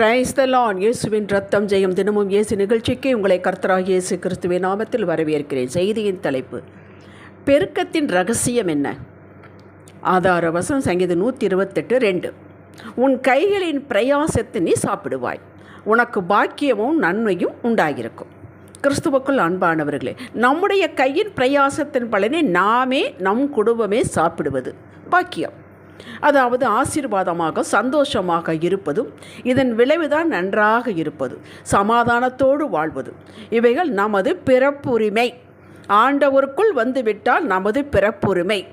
Praise the லான் இயேசுவின் ரத்தம் ஜெயம். தினமும் இயேசு நிகழ்ச்சிக்கு உங்களை கர்த்தராக இயேசு கிறிஸ்துவின் நாமத்தில் வரவேற்கிறேன். செய்தியின் தலைப்பு பெருக்கத்தின் ரகசியம் என்ன? ஆதார வசம் சங்கீதம் நூற்றி இருபத்தெட்டு ரெண்டு. உன் கைகளின் பிரயாசத்தை நீ சாப்பிடுவாய். உனக்கு பாக்கியமும் நன்மையும் உண்டாகியிருக்கும் கிறிஸ்துவுக்குள் அன்பானவர்களே நம்முடைய கையின் பிரயாசத்தின் பலனை நாமே நம் குடும்பமே சாப்பிடுவது பாக்கியம். அதாவது ஆசீர்வாதமாக சந்தோஷமாக இருப்பதும் இதன் விளைவுதான் நன்றாக இருப்பது சமாதானத்தோடு வாழ்வது. இவைகள் நமது பிறப்புரிமை. ஆண்டவருக்குள் வந்துவிட்டால் நமது பிறப்புரிமை.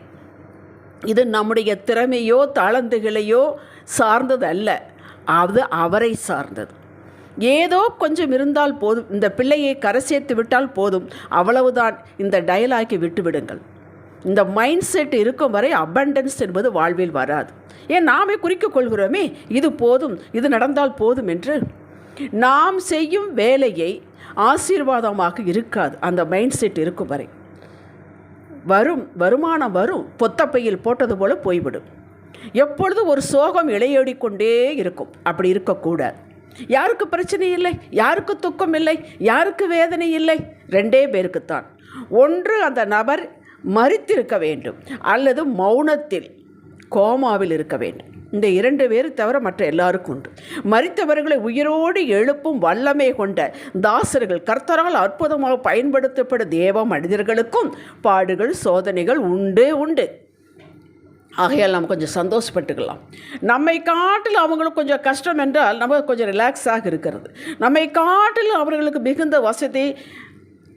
இது நம்முடைய திறமையோ தாளந்துகளையோ சார்ந்தது அல்ல அது அவரை சார்ந்தது. ஏதோ கொஞ்சம் இருந்தால் போதும். இந்த பிள்ளையை கரை சேர்த்து விட்டால் போதும். அவ்வளவுதான். இந்த டயலாக்கி விட்டுவிடுங்கள். இந்த மைண்ட் செட் இருக்கும் வரை அபண்டன்ஸ் என்பது வாழ்வில் வராது. ஏன் நாமே குறிக்க கொள்கிறோமே? இது போதும் இது நடந்தால் போதும் என்று. நாம் செய்யும் வேலையை ஆசீர்வாதமாக இருக்காது அந்த மைண்ட் செட் இருக்கும் வரை. வரும் வருமானம் வரும் பொத்தப்பையில் போட்டது போல போய்விடும். எப்பொழுது ஒரு சோகம் இளையோடிக்கொண்டே இருக்கும். அப்படி இருக்கக்கூடாது. யாருக்கு பிரச்சனை இல்லை யாருக்கு துக்கம் இல்லை யாருக்கு வேதனை இல்லை? ரெண்டே பேருக்குத்தான். ஒன்று அந்த நபர் மறித்திருக்க வேண்டும். அல்லது மௌனத்தில் கோமாவில் இருக்க வேண்டும். இந்த இரண்டு பேர் தவிர மற்ற எல்லாருக்கும் உண்டு. மறித்தவர்களை உயிரோடு எழுப்பும் வல்லமை கொண்ட தாசர்கள் கர்த்தரால் அற்புதமாக பயன்படுத்தப்படும் தேவ மனிதர்களுக்கும் பாடுகள் சோதனைகள் உண்டு உண்டு. ஆகையால் நம்ம கொஞ்சம் சந்தோஷப்பட்டுக்கலாம். நம்மை காட்டில் அவங்களுக்கு கொஞ்சம் கஷ்டம் என்றால் நம்ம கொஞ்சம் ரிலாக்ஸாக இருக்கிறது. நம்மை காட்டில் அவர்களுக்கு மிகுந்த வசதி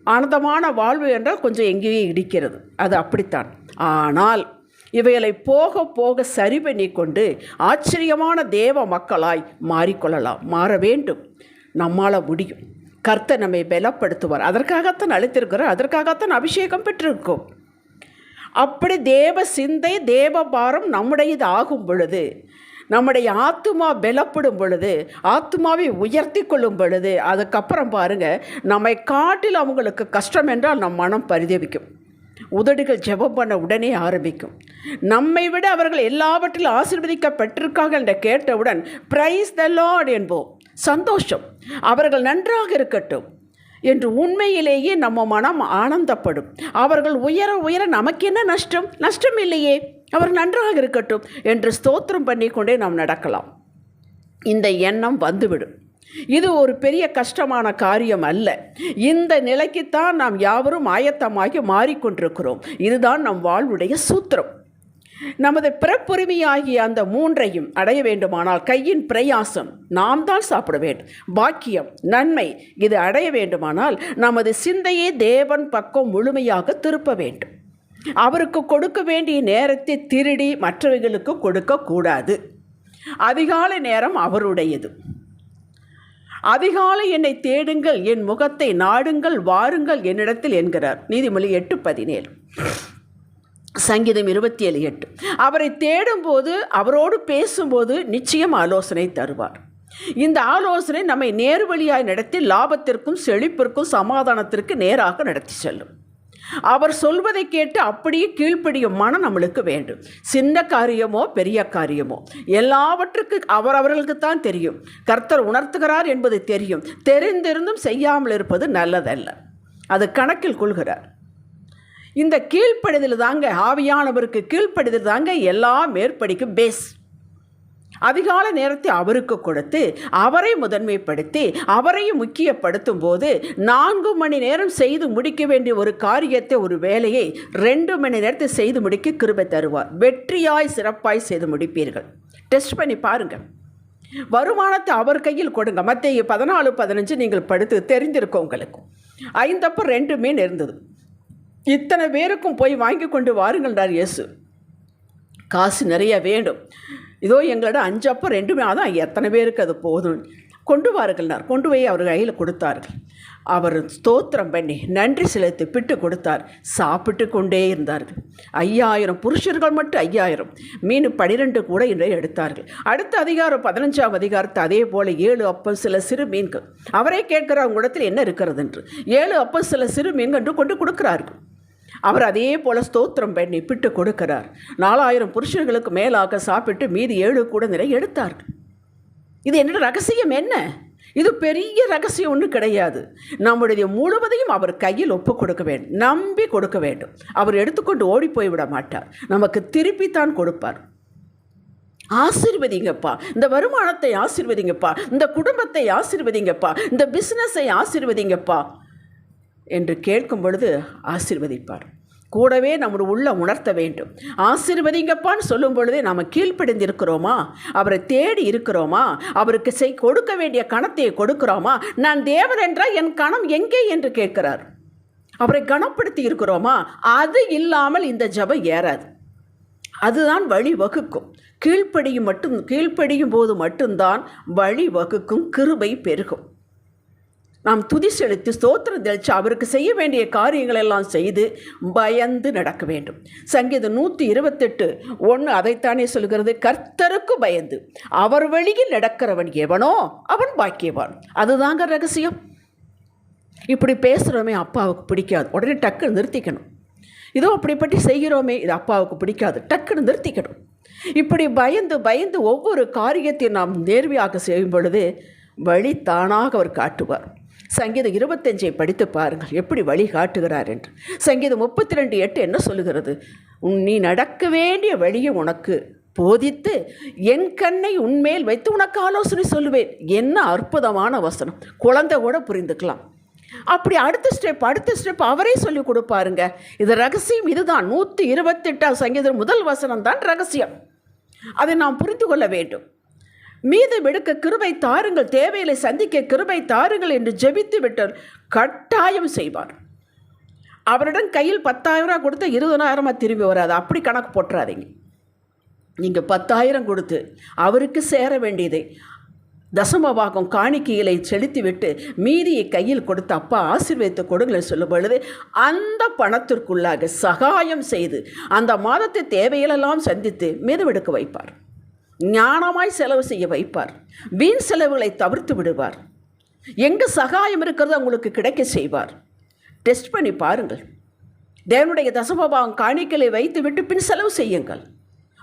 ஆனந்தமான வாழ்வு என்றால் கொஞ்சம் எங்கேயோ இடிக்கிறது அது அப்படித்தான். ஆனால் இவைகளை போக போக சரி பண்ணி கொண்டு ஆச்சரியமான தேவ மக்களாய் மாறிக்கொள்ளலாம். மாற வேண்டும். நம்மால் முடியும். கர்த்த நம்மை பலப்படுத்துவார். அதற்காகத்தான் அழைத்திருக்கிறோம் அதற்காகத்தான் அபிஷேகம் பெற்றிருக்கோம். அப்படி தேவ சிந்தை தேவ பாரம் நம்முடையது ஆகும் பொழுது நம்முடைய ஆத்மா பலப்படும் பொழுது ஆத்மாவை உயர்த்தி கொள்ளும் பொழுது அதுக்கப்புறம் பாருங்கள் நம்மை காட்டில் அவங்களுக்கு கஷ்டம் என்றால் நம் மனம் பரிதவிக்கும். உதடுகள் ஜெபம் பண்ண உடனே ஆரம்பிக்கும். நம்மை விட அவர்கள் எல்லாவற்றிலும் ஆசிர்வதிக்கப்பட்டிருக்காங்க என்று கேட்டவுடன் பிரைஸ் த லார்ட் என்போம். சந்தோஷம். அவர்கள் நன்றாக இருக்கட்டும் என்று உண்மையிலேயே நம்ம மனம் ஆனந்தப்படும். அவர்கள் உயர உயர நமக்கு என்ன நஷ்டம்? நஷ்டம் இல்லையே. அவர் நன்றாக இருக்கட்டும் என்று ஸ்தோத்திரம் பண்ணிக்கொண்டே நாம் நடக்கலாம். இந்த எண்ணம் வந்துவிடும். இது ஒரு பெரிய கஷ்டமான காரியம் அல்ல. இந்த நிலைக்குத்தான் நாம் யாவரும் ஆயத்தமாகி மாறிக்கொண்டிருக்கிறோம். இதுதான் நம் வாழ்வுடைய சூத்திரம். நமது பிறப்புரிமையாகிய அந்த மூன்றையும் அடைய வேண்டுமானால் கையின் பிரயாசம் நாம் தான் சாப்பிட வேண்டும். பாக்கியம் நன்மை இது அடைய வேண்டுமானால் நமது சிந்தையே தேவன் பக்கம் முழுமையாக திருப்ப வேண்டும். அவருக்கு கொடுக்க வேண்டிய நேரத்தை திருடி மற்றவர்களுக்கு கொடுக்கக்கூடாது அதிகாலை நேரம் அவருடையது. அதிகாலை என்னை தேடுங்கள் என் முகத்தை நாடுங்கள் வாருங்கள் என்னிடத்தில் என்கிறார். நீதிமொழி எட்டு பதினேழு. சங்கீதம் இருபத்தி ஏழு எட்டு. அவரை தேடும்போது அவரோடு பேசும்போது நிச்சயம் ஆலோசனை தருவார். இந்த ஆலோசனை நம்மை நேர்வழியாய் நடத்தி லாபத்திற்கும் செழிப்பிற்கும் சமாதானத்திற்கு நேராக நடத்தி செல்லும். அவர் சொல்வதை கேட்டு அப்படியே கீழ்ப்படியும் மனம் நம்மளுக்கு வேண்டும். சின்ன காரியமோ பெரிய காரியமோ. எல்லாவற்றுக்கு அவர் அவர்களுக்குத்தான் தெரியும். கர்த்தர் உணர்த்துகிறார் என்பது தெரியும். தெரிந்திருந்தும் செய்யாமல் இருப்பது நல்லதல்ல. அது கணக்கில் கொள்கிறார். இந்த கீழ்ப்படிதல் தாங்க ஆவியானவருக்கு கீழ்ப்படிதல் தாங்க எல்லா மேற்படிக்கும் பேஸ் அதிகால நேரத்தை அவருக்கு கொடுத்து அவரை முதன்மைப்படுத்தி அவரையும் முக்கியப்படுத்தும் போது நான்கு மணி நேரம் செய்து முடிக்க வேண்டிய ஒரு காரியத்தை ஒரு வேலையை ரெண்டு மணி நேரத்தை செய்து முடிக்க கிருபை தருவார். வெற்றியாய் சிறப்பாய் செய்து முடிப்பீர்கள். டெஸ்ட் பண்ணி பாருங்கள் வருமானத்தை அவர் கையில் கொடுங்க. மற்ற பதினாலு பதினஞ்சு நீங்கள் படுத்து தெரிந்திருக்கோம் உங்களுக்கு. ஐந்தப்போ ரெண்டுமே இருந்தது இத்தனை பேருக்கும் போய் வாங்கி கொண்டு வாருங்கள் இயேசு. காசு நிறைய வேண்டும். இதோ எங்களோட அஞ்சு அப்போ ரெண்டுமே அதான் எத்தனை பேருக்கு அது போதும். கொண்டு வாருங்கள்னார். கொண்டு போய் அவர் கையில் கொடுத்தார்கள். அவர் ஸ்தோத்திரம் பண்ணி நன்றி செலுத்தி பிட்டு கொடுத்தார். சாப்பிட்டு கொண்டே இருந்தார்கள். ஐயாயிரம் புருஷர்கள் மட்டும் ஐயாயிரம். மீன் பனிரெண்டு கூட இன்றைய எடுத்தார்கள். அடுத்த அதிகாரம் பதினஞ்சாம் அதிகாரத்தை அதே போல் ஏழு அப்பம் சில சிறு மீன்கள். அவரே கேட்கிறார் உங்களிடத்தில் என்ன இருக்கிறது? என்று. ஏழு அப்பம் சில சிறு மீன்கள் என்று கொண்டு கொடுக்குறார்கள். அவர் அதே போல ஸ்தோத்திரம் பண்ணி பிட்டு கொடுக்கிறார். நாலாயிரம் புருஷர்களுக்கு மேலாக சாப்பிட்டு மீதி ஏழு கூட நிறை எடுத்தார்கள். இது என்னோட ரகசியம் என்ன? இது பெரிய ரகசியம் ஒன்றும் கிடையாது. நம்முடைய முழுவதையும் அவர் கையில் ஒப்பு கொடுக்க வேண்டும் நம்பி கொடுக்க வேண்டும். அவர் எடுத்துக்கொண்டு ஓடி போய்விட மாட்டார். நமக்கு திருப்பித்தான் கொடுப்பார். ஆசிர்வதிங்கப்பா. இந்த வருமானத்தை ஆசிர்வதிங்கப்பா. இந்த குடும்பத்தை ஆசிர்வதிங்கப்பா. இந்த பிஸ்னஸை ஆசிர்வதிங்கப்பா. என்று கேட்கும் பொழுது ஆசிர்வதிப்பார். கூடவே நம்முடைய உள்ள உணர்த்த வேண்டும். ஆசிர்வதிங்கப்பான்னு சொல்லும் பொழுதே நாம் கீழ்ப்படிந்திருக்கிறோமா? அவரை தேடி இருக்கிறோமா? அவருக்கு செய் கொடுக்க வேண்டிய கணத்தை கொடுக்கிறோமா? நான் தேவன் என்றால் என் கணம் எங்கே என்று கேட்கிறார். அவரை கனப்படுத்தி இருக்கிறோமா? அது இல்லாமல் இந்த ஜபம் ஏறாது. அதுதான் வழி வகுக்கும். கீழ்ப்படியும் மட்டும் கீழ்ப்படியும் போது மட்டும்தான் வழி வகுக்கும் கிருபை பெருகும். நாம் துதி செலுத்தி ஸ்தோத்திரம் தெளித்து அவருக்கு செய்ய வேண்டிய காரியங்கள் எல்லாம் செய்து பயந்து நடக்க வேண்டும். சங்கீதம் நூற்றி இருபத்தெட்டு ஒன்று அதைத்தானே சொல்கிறது கர்த்தருக்கு பயந்து அவர் வழியில் நடக்கிறவன் எவனோ அவன் பாக்கியவான். அதுதாங்க ரகசியம். இப்படி பேசுகிறோமே அப்பாவுக்கு பிடிக்காது. உடனே டக்குன்னு நிறுத்திக்கணும். இதோ அப்படிப்பட்டு செய்கிறோமே இது அப்பாவுக்கு பிடிக்காது. டக்குன்னு நிறுத்திக்கணும். இப்படி பயந்து பயந்து ஒவ்வொரு காரியத்தையும் நாம் நேர்வியாக செய்யும் பொழுது வழி தானாக அவர் காட்டுவார். சங்கீதம் இருபத்தஞ்சை படித்து பாருங்கள் எப்படி வழி காட்டுகிறார் என்று. சங்கீதம் முப்பத்தி ரெண்டு எட்டு என்ன சொல்லுகிறது? உன் நீ நடக்க வேண்டிய வழியை உனக்கு போதித்து என் கண்ணை உன்மேல் வைத்து உனக்கு ஆலோசனை சொல்லுவேன். என்ன அற்புதமான வசனம். குழந்தை கூட புரிந்துக்கலாம். அப்படி அடுத்த ஸ்டெப் அடுத்த ஸ்டெப் அவரே சொல்லி கொடுப்பாருங்க. இது ரகசியம் இதுதான். நூற்றி இருபத்தெட்டாம் சங்கீதம் முதல் வசனம் தான் ரகசியம். அதை நாம் புரிந்து கொள்ள வேண்டும். மீது விடுக்க கிருபை தாருங்கள் தேவையில்லை சந்திக்க கிருபை தாருங்கள் என்று ஜெபித்து விட்டார். கட்டாயம் செய்வார். அவரிடம் கையில் பத்தாயிரம் ரூபா கொடுத்து இருபதாயிரமாக திரும்பி வராது. அப்படி கணக்கு போட்டுறாதீங்க. நீங்கள் பத்தாயிரம் கொடுத்து அவருக்கு சேர வேண்டியதை தசமபாகம் காணிக்கைகளை செலுத்தி விட்டு மீதியை கையில் கொடுத்து அப்பா ஆசீர்வதித்து கொடுங்களை சொல்லும் பொழுது அந்த பணத்திற்குள்ளாக சகாயம் செய்து அந்த மாதத்தை தேவையிலெல்லாம் சந்தித்து மீதவெடுக்க வைப்பார். ஞானமாய் செலவு செய்ய வைப்பார். வீண் செலவுகளை தவிர்த்து விடுவார். எங்கே சகாயம் இருக்கிறதோ உங்களுக்கு கிடைக்க செய்வார். டெஸ்ட் பண்ணி பாருங்கள். தேவனுடைய தசமபாகம் காணிக்கலை வைத்து விட்டு பின் செலவு செய்யுங்கள்.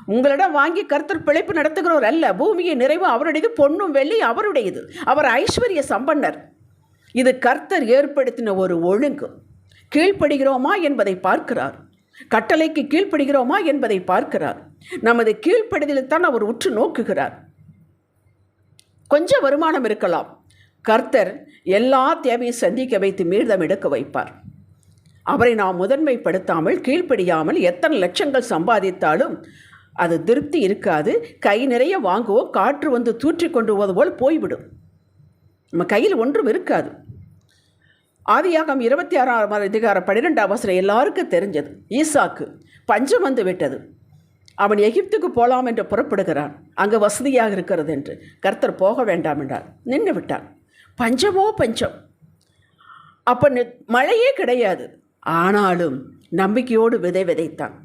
உங்களிடம் வாங்கி கர்த்தர் பிழைப்பு நடத்துகிறவர் அல்ல. பூமியை நிறைவு அவருடையது பொண்ணும் வெள்ளி அவருடையது. அவர் ஐஸ்வர்ய சம்பன்னர். இது கர்த்தர் ஏற்படுத்தின ஒரு ஒழுங்கு. கீழ்ப்படுகிறோமா என்பதை பார்க்கிறார். கட்டளைக்கு கீழ்ப்படுகிறோமா என்பதை பார்க்கிறார். நமது கீழ்ப்படுதலைத்தான் அவர் உற்று நோக்குகிறார். கொஞ்சம் வருமானம் இருக்கலாம். கர்த்தர் எல்லா தேவையும் சந்திக்க வைத்து மீதம் எடுக்க வைப்பார். அவரை நாம் முதன்மைப்படுத்தாமல் கீழ்ப்படியாமல் எத்தனை லட்சங்கள் சம்பாதித்தாலும் அது திருப்தி இருக்காது. கை நிறைய வாங்குவோம் காற்று வந்து தூற்றி கொண்டு போல் போய்விடும். நம்ம கையில் ஒன்றும் இருக்காது. ஆதியாகம் இருபத்தி ஆறாம் அதிகாரம் பன்னிரெண்டாம் வசனம் எல்லாருக்கும் தெரிஞ்சது. ஈசாக்கு பஞ்சம் வந்து விட்டது. அவன் எகிப்துக்கு போகலாம் என்று புறப்படுகிறான். அங்கே வசதியாக இருக்கிறது என்று கர்த்தர் போக வேண்டாம் என்றார். நின்று விட்டான். பஞ்சமோ பஞ்சம்? அப்போ மழையே கிடையாது. ஆனாலும் நம்பிக்கையோடு விதை விதைத்தான்.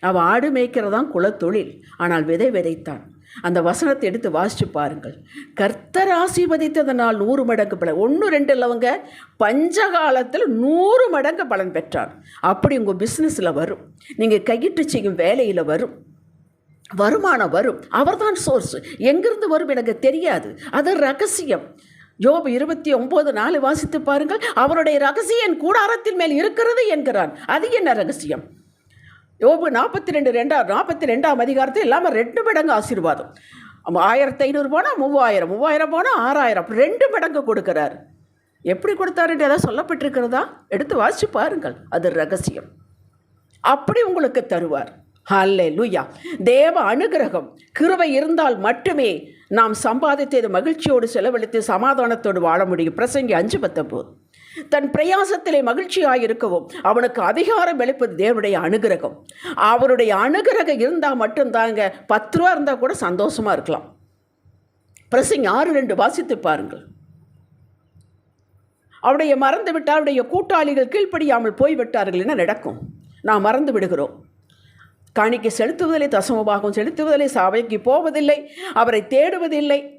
அவன் ஆடு மேய்க்கிறதான் குலத்தொழில். ஆனால் விதை விதைத்தான். அந்த வசனத்தை எடுத்து வாசித்து பாருங்கள். கர்த்தர் ஆசீர்வதித்ததனால் நூறு மடங்கு பலன் ஒன்று ரெண்டு இல்லவங்க பஞ்சகாலத்தில் நூறு மடங்கு பலன் பெற்றார். அப்படி உங்கள் பிஸ்னஸில் வரும். நீங்கள் கையிட்டு செய்யும் வேலையில் வரும். வருமானம் வரும். அவர்தான் சோர்ஸ் எங்கிருந்து வரும் எனக்கு தெரியாது. அது ரகசியம். யோபு இருபத்தி ஒம்பது நாலு வாசித்து பாருங்கள். அவருடைய ரகசியம் கூடாரத்தின் மேல் இருக்கிறது என்கிறான். அது என்ன ரகசியம்? யோபு நாற்பத்தி ரெண்டு ரெண்டாம் நாற்பத்தி ரெண்டாம் அதிகாரத்தில் இல்லாமல் ரெண்டு மடங்கு ஆசீர்வாதம். ஆயிரத்தி ஐநூறு போனால் மூவாயிரம் மூவாயிரம் போனால் ஆறாயிரம் ரெண்டு மடங்கு கொடுக்குறார். எப்படி கொடுத்தாருன்னு ஏதாவது சொல்லப்பட்டிருக்கிறதா? எடுத்து வாசிச்சு பாருங்கள். அது ரகசியம். அப்படி உங்களுக்கு தருவார். ஹல்லே லூயா தேவ அனுகிரகம் கிருவை இருந்தால் மட்டுமே நாம் சம்பாதித்தது மகிழ்ச்சியோடு செலவழித்து சமாதானத்தோடு வாழ முடியும். பிரசங்கி அஞ்சு பத்தொம்போது தன் பிரயாசத்திலே மகிழ்ச்சியாக இருக்கவும் அவனுக்கு அதிகாரம் வெளிப்பது தேவனுடைய அனுகிரகம். அவருடைய அனுகிரகம் இருந்தால் மட்டும்தாங்க பத்து ரூபா இருந்தால் கூட சந்தோஷமாக இருக்கலாம். பிரசிங் ஆறு ரெண்டு வாசித்து பாருங்கள். அவருடைய மறந்து விட்டால் அவருடைய கூட்டாளிகள் கீழ்ப்படியாமல் போய்விட்டார்கள் என்ன நடக்கும். நாம் மறந்து விடுகிறோம். காணிக்கை செலுத்துவதில்லை தசமபாகம் செலுத்துவதில்லை சபைக்கு போவதில்லை அவரை தேடுவதில்லை.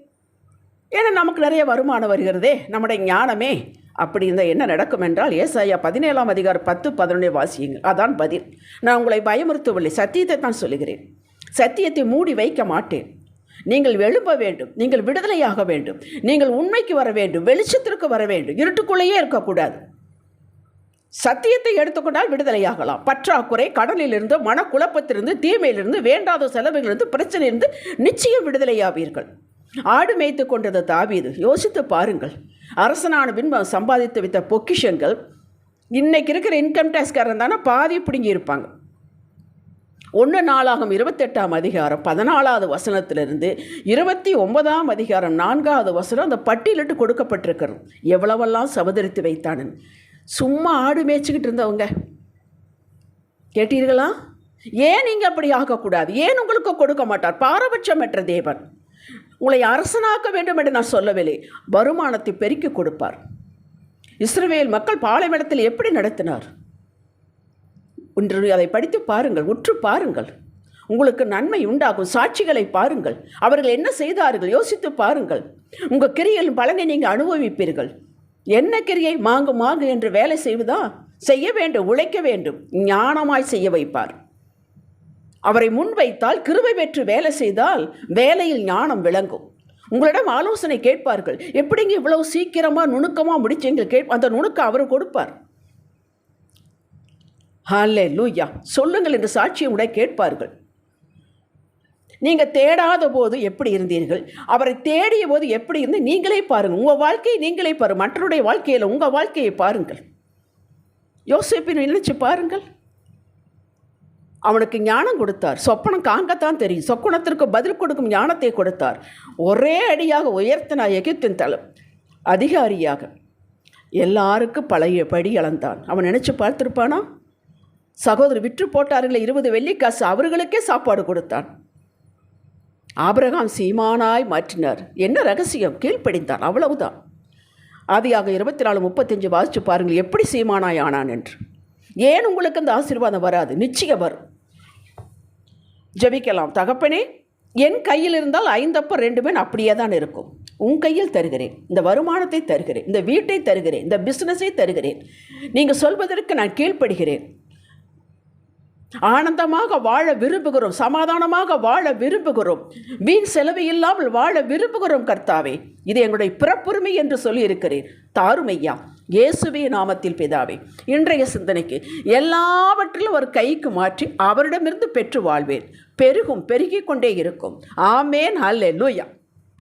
ஏன்னா நமக்கு நிறைய வருமானம் வருகிறதே நம்முடைய ஞானமே. அப்படி இருந்தால் என்ன நடக்கும் என்றால் ஏசாயா பதினேழாம் அதிகாரம் பத்து பதினொன்றே வாசியுங்கள். அதான் பதில். நான் உங்களை பயமுறுத்தவில்லை. சத்தியத்தை தான் சொல்லுகிறேன். சத்தியத்தை மூடி வைக்க மாட்டேன். நீங்கள் எழும்ப வேண்டும். நீங்கள் விடுதலையாக வேண்டும். நீங்கள் உண்மைக்கு வர வேண்டும். வெளிச்சத்திற்கு வர வேண்டும். இருட்டுக்குள்ளேயே இருக்கக்கூடாது. சத்தியத்தை எடுத்துக்கொண்டால் விடுதலையாகலாம். பற்றாக்குறை கடலிலிருந்து மனக்குழப்பத்திலிருந்து தீமையிலிருந்து வேண்டாத செலவுகளிலிருந்து பிரச்சனையிலிருந்து நிச்சயம் விடுதலையாவீர்கள். ஆடு மேய்த்து கொண்டது தாவீது யோசித்து பாருங்கள். அரசனான பின் சம்பாதித்து வித்த பொக்கிஷங்கள் இன்னைக்கு இருக்கிற இன்கம் டேக்ஸ்காரன் தானே பாதி பிடுங்கி இருப்பாங்க ஒன்று நாளாகும் இருபத்தெட்டாம் அதிகாரம் பதினாலாவது வசனத்திலிருந்து இருபத்தி ஒன்பதாம் அதிகாரம் நான்காவது வசனம் அந்த பட்டியலிட்டு கொடுக்கப்பட்டிருக்கிறது. எவ்வளவெல்லாம் சபதரித்து வைத்தானுன்னு சும்மா ஆடு மேய்ச்சிக்கிட்டு இருந்தவங்க. கேட்டீர்களா? ஏன் நீங்கள் அப்படி ஆகக்கூடாது? ஏன் உங்களுக்கு கொடுக்க மாட்டார்? பாரபட்சமற்ற தேவன். உங்களை அரசனாக்க வேண்டும் என்று நான் சொல்லவில்லை. வருமானத்தை பெருக்கி கொடுப்பார். இஸ்ரேல் மக்கள் பாலைவனத்தில் எப்படி நடத்தினார்? ஒன்று அதை படித்து பாருங்கள் உற்று பாருங்கள். உங்களுக்கு நன்மை உண்டாகும் சாட்சிகளை பாருங்கள். அவர்கள் என்ன செய்தார்கள் யோசித்து பாருங்கள். உங்கள் கிரியின் பலனை நீங்கள் அனுபவிப்பீர்கள். என்ன கிரியை? மாங்கு மாங்கு என்று வேலை செய்வதா? செய்ய வேண்டும் உழைக்க வேண்டும். ஞானமாய் செய்ய வைப்பார். அவரை முன்வைத்தால் கிருபை பெற்று வேலை செய்தால் வேலையில் ஞானம் விளங்கும். உங்களிடம் ஆலோசனை கேட்பார்கள். எப்படிங்க இவ்வளவு சீக்கிரமாக நுணுக்கமாக முடிச்சீங்க கேட் அந்த நுணுக்கம் அவர் கொடுப்பார். ஹாலே லூயா சொல்லுங்கள் என்று சாட்சியை கூட கேட்பார்கள். நீங்கள் தேடாத போது எப்படி இருந்தீர்கள்? அவரை தேடிய போது எப்படி இருந்து நீங்களே பாருங்கள் உங்கள் வாழ்க்கையை நீங்களே பாருங்கள் மற்றவருடைய வாழ்க்கையில் உங்கள் வாழ்க்கையை பாருங்கள். யோசிப்பின் நினைச்சு பாருங்கள். அவனுக்கு ஞானம் கொடுத்தார். சொப்பனம் காங்கத்தான் தெரியும். சொப்பனத்திற்கு பதில் கொடுக்கும் ஞானத்தை கொடுத்தார். ஒரே அடியாக உயர்த்தினார் எகிப்தின் தலை அதிகாரியாக எல்லாருக்கும் பழைய படி அளந்தான். அவன் நினச்சி பார்த்துருப்பானா? சகோதரி விற்று போட்டார்களே இருபது வெள்ளிக்காசு அவர்களுக்கே சாப்பாடு கொடுத்தான். ஆபிரகாம் சீமானாய் மாற்றினார். என்ன ரகசியம்? கீழ்ப்படிந்தான். அவ்வளவுதான். ஆதியாக இருபத்தி நாலு முப்பத்தஞ்சு வாசித்து பாருங்கள் எப்படி சீமானாய் ஆனான் என்று. ஏன் உங்களுக்கு அந்த ஆசீர்வாதம் வராது? நிச்சயம் வரும். ஜெபிக்கலாம். தகப்பனே என் கையில் இருந்தால் ஐந்தப்பம் ரெண்டு பேன் அப்படியே தான் இருக்கும். உன் கையில் தருகிறேன். இந்த வருமானத்தை தருகிறேன். இந்த வீட்டை தருகிறேன். இந்த பிஸ்னஸை தருகிறேன். நீங்கள் சொல்வதற்கு நான் கீழ்ப்படுகிறேன். ஆனந்தமாக வாழ விரும்புகிறோம். சமாதானமாக வாழ விரும்புகிறோம். வீண் செலவு இல்லாமல் வாழ விரும்புகிறோம் கர்த்தாவே. இது எங்களுடைய பிறப்புரிமை என்று சொல்லியிருக்கிறேன் தாருமையா? இயேசுவே நாமத்தில் பிதாவே. இன்றைய சிந்தனைக்கு எல்லாவற்றிலும் ஒரு கைக்கு மாற்றி அவரிடமிருந்து பெற்று வாழ்வேன். பெருகும் பெருகிக் கொண்டே இருக்கும். ஆமேன் அல்ல லூயா